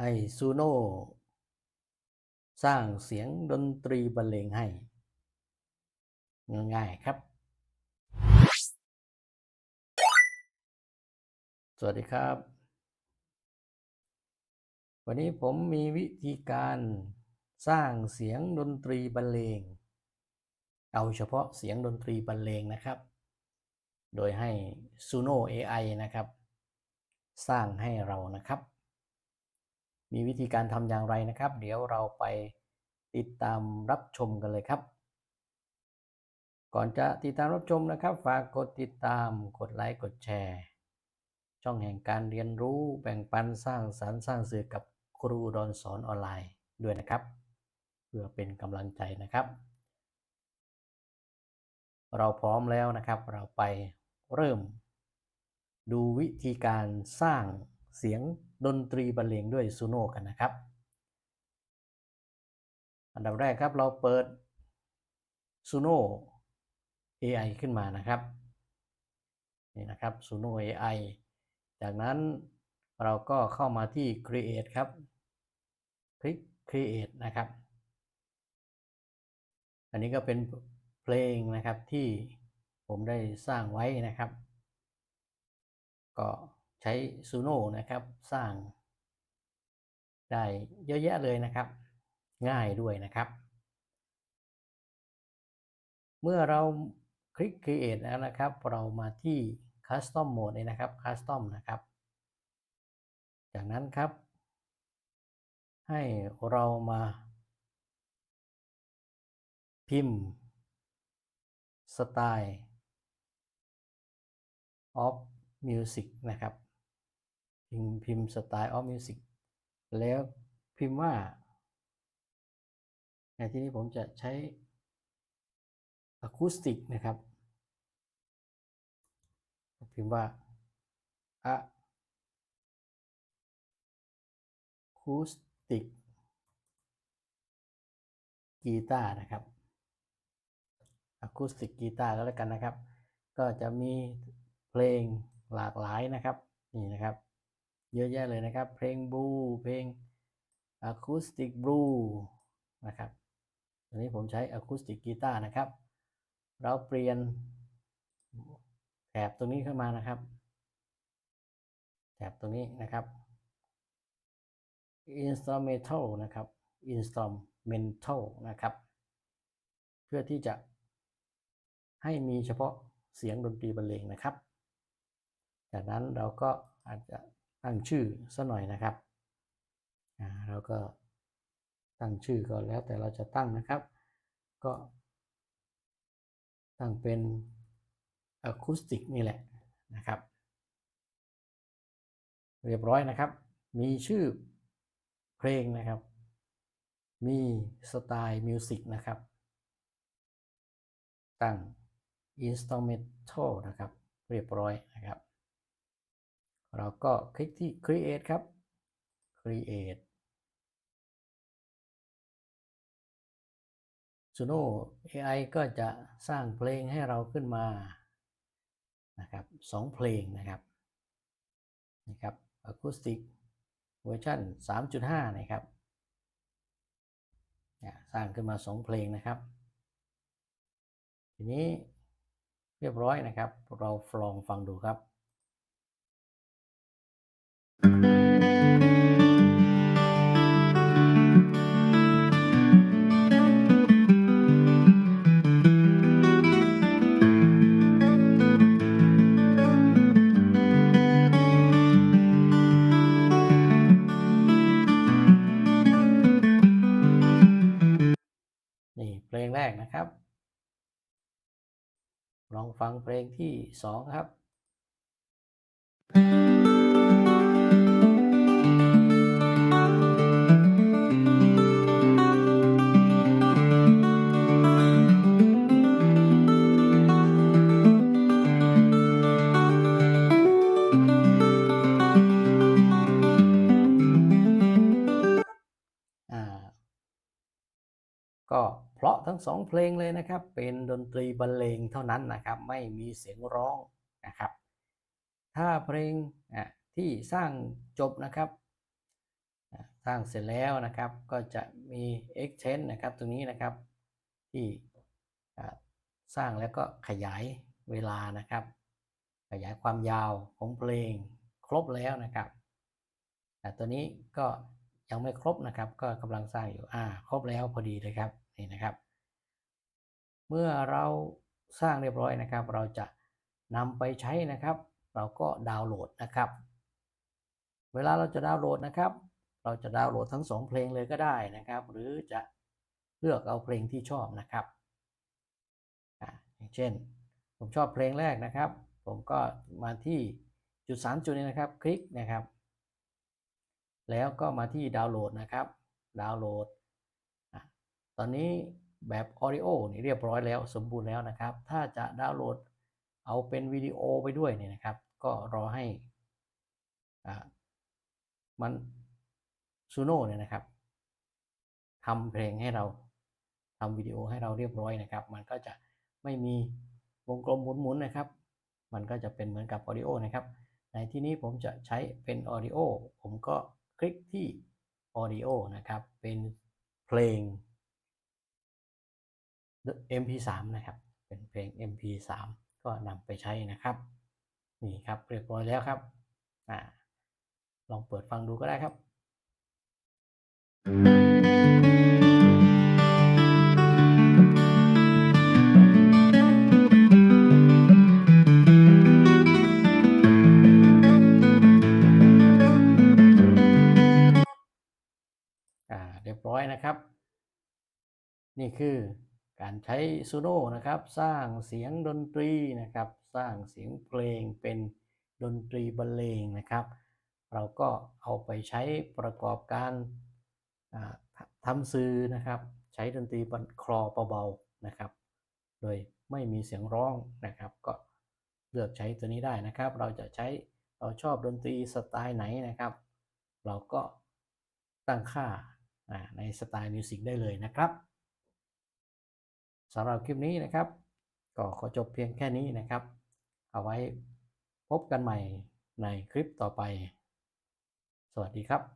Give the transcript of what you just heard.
ให้ซูโน่สร้างเสียงดนตรีบรรเลงให้ ง่ายๆครับ สวัสดีครับ วันนี้ผมมีวิธีการสร้างเสียงดนตรีบรรเลง เอาเฉพาะเสียงดนตรีบรรเลงนะครับ โดยให้ Suno AI นะครับ สร้างให้เรานะครับ มีวิธีการทำอย่างไรนะครับ เดี๋ยวเราไปติดตามรับชมกันเลยครับ ก่อนจะติดตามรับชมนะครับ ฝากกดติดตาม กดไลค์ กดแชร์ ช่องแห่งการเรียนรู้แบ่งปันสร้างสรรค์สร้างสื่อกับครูดอนสอนออนไลน์ด้วยนะครับ เพื่อเป็นกำลังใจนะครับ เราพร้อมแล้วนะครับ เราไปเริ่ม ดูวิธีการสร้าง เสียงดนตรีบรรเลงด้วยซูโน่กันนะครับ อันดับแรกครับเราเปิด Suno AI ขึ้นมานะครับ นี่นะครับ Suno AI จากนั้นเราก็เข้ามาที่ Create ครับ คลิก Create นะครับ อันนี้ก็เป็นเพลงนะครับที่ผมได้สร้างไว้นะครับ ก็ ใช้ Suno นะครับสร้างได้เยอะแยะเลยนะครับ ง่ายด้วยนะครับ เมื่อเราคลิก Create แล้วนะครับ เรามาที่ Custom Mode เลยนะครับ Custom นะครับ จากนั้นครับ ให้เรามาพิมพ์สไตล์ of music นะครับ พิมพ์พิมพ์สไตล์ of music แล้วพิมพ์ว่า ในที่นี้ผมจะใช้อะคูสติกนะครับ พิมพ์ว่าอะคูสติกกีตาร์นะครับอะคูสติกกีตาร์แล้วกันนะครับ ก็จะมีเพลงหลากหลายนะครับ นี่นะครับ เยอะแยะเลยนะครับ เพลงบลูเพลงอะคูสติกบลูนะครับอันนี้ผมใช้อะคูสติกกีตาร์นะครับ เราเปลี่ยนแถบตรงนี้ขึ้นมานะครับ แถบตรงนี้นะครับ instrumental นะครับ instrumental นะครับ เพื่อที่จะให้มีเฉพาะเสียงดนตรีบรรเลงนะครับ จากนั้นเราก็อาจจะ ตั้งชื่อสัหน่อยนะครับเราก็ตั้งชื่อก็แล้วแต่เราจะตั้งนะครับ ก็ ตั้งเป็นอะคูสติกนี่แหละนะครับ เรียบร้อยนะครับ มีชื่อเพลงนะครับ มีสไตล์มิวสิกนะครับ ตั้ง instrumental นะครับ เรียบร้อยนะครับ เราก็คลิกที่ create ครับ create Suno AI ก็จะสร้างเพลงให้เราขึ้นมานะครับสองเพลงนะครับนะครับอะคูสติกเวอร์ชัน3.5 นะครับสร้างขึ้นมาสองเพลงนะครับ ทีนี้เรียบร้อยนะครับ เราลองฟังดูครับ นี่เพลงแรกนะครับ ลองฟังเพลงที่สองครับอ่า ทั้งสองเพลงเลยนะครับ เป็นดนตรีบรรเลงเท่านั้นนะครับ ไม่มีเสียงร้องนะครับ ถ้าเพลงที่สร้างจบนะครับสร้างเสร็จแล้วนะครับ ก็จะมี extend นะครับ ตรงนี้นะครับ ที่สร้างแล้วก็ขยายเวลานะครับ ขยายความยาวของเพลงครบแล้วนะครับแต่ตัวนี้ก็ยังไม่ครบนะครับ ก็กำลังสร้างอยู่อ่าครบแล้วพอดีเลยครับนี่นะครับ เมื่อเราสร้างเรียบร้อยนะครับ เราจะนำไปใช้นะครับ เราก็ดาวน์โหลดนะครับ เวลาเราจะดาวน์โหลดนะครับ เราจะดาวน์โหลดทั้งสองเพลงเลยก็ได้นะครับ หรือจะเลือกเอาเพลงที่ชอบนะครับอย่างเช่น ผมชอบเพลงแรกนะครับ ผมก็มาที่จุด 3 จุดนี้นะครับ คลิกนะครับ แล้วก็มาที่ดาวน์โหลดนะครับ ดาวน์โหลด ตอนนี้ แบบ Audio นี่เรียบร้อยแล้วสมบูรณ์แล้วนะครับ ถ้าจะดาวน์โหลดเอาเป็นวิดีโอไปด้วยเนี่ยนะครับ ก็รอให้มันซูโน่เนี่ยนะครับทำเพลงให้เราทำวิดีโอให้เราเรียบร้อยนะครับ มันก็จะไม่มีวงกลมหมุนๆนะครับ มันก็จะเป็นเหมือนกับ Audio นะครับ ในที่นี้ผมจะใช้เป็น Audio ผมก็คลิกที่ Audio นะครับ เป็นเพลง MP3 นะครับ เป็นเพลง MP3 ก็นำไปใช้นะครับ นี่ครับเรียบร้อยแล้วครับอ่าลองเปิดฟังดูก็ได้ครับอ่าเรียบร้อยนะครับ นี่คือ การใช้ซูโน่นะครับ สร้างเสียงดนตรีนะครับ สร้างเสียงเพลงเป็นดนตรีบรรเลงนะครับ เราก็เอาไปใช้ประกอบการอ่าททำสื่อนะครับ ใช้ดนตรีบรรคลอเบาๆนะครับ โดยไม่มีเสียงร้องนะครับ ก็เลือกใช้ตัวนี้ได้นะครับ เราจะใช้เราชอบดนตรีสไตล์ไหนนะครับ เราก็ตั้งค่าในสไตล์มิวสิกได้เลยนะครับ สำหรับคลิปนี้นะครับ ก็ขอจบเพียงแค่นี้นะครับ เอาไว้พบกันใหม่ในคลิปต่อไป สวัสดีครับ